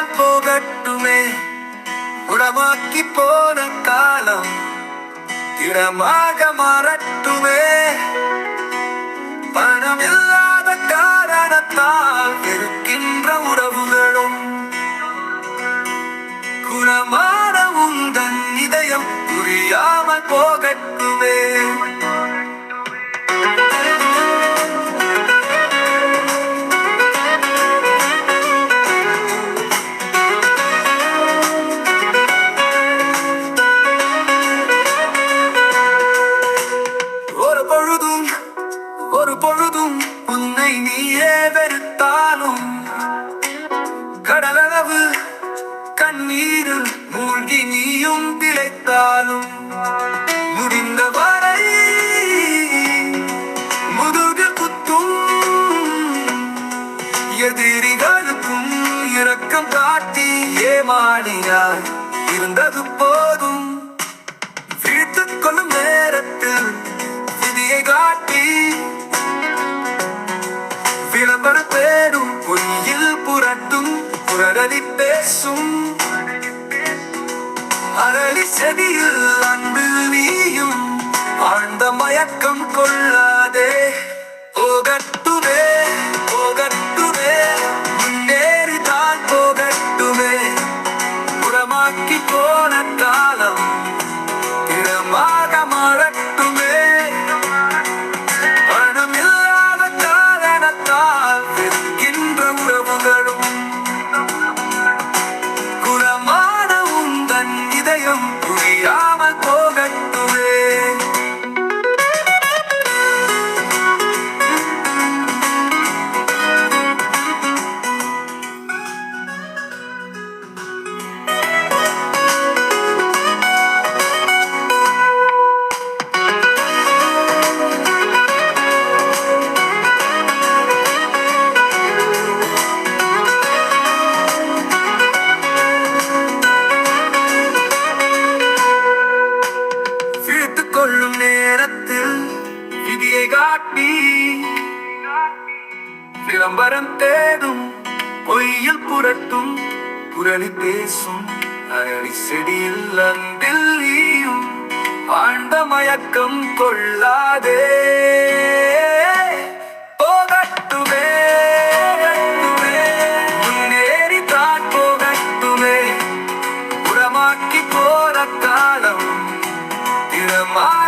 நான் போகட்டுமே. உளமாக்கி போன காலம் திடமாக மாறட்டுமே. பணம் இல்லாத காரணத்தால் இருக்கின்ற உறவுகளும் குணமான உந்தன் இதயம் புரியாமல் போகட்டுமே. நீயே வெறுத்தாலும் கடலளவு கண்ணீரில் மூழ்கி நீயும் திளைத்தாலும் முடிந்த வரை முதுகு குத்தும் எதிரிகளுக்கும் இரக்கம் காட்டி ஏமாடினாய் இருந்தது போதும். புரளி பேசும். அரளி செவியில் அன்பு நீயும் ஆழ்ந்த மயக்கம் கொள்ளாதே. போகட்டுமே போகட்டுமே. முன்னேறிதான் போகட்டுமே. புறமாக்கி போன காலம். கொள்ளும் நேரத்தில் விதியை காட்டி விளம்பரம் தேடும் பொய்யில் புரட்டும் புரளி பேசும் அரளி செடியில் அந்தில்லியும் ஆழ்ந்த மயக்கம் கொள்ளாதே. போன காலம் in my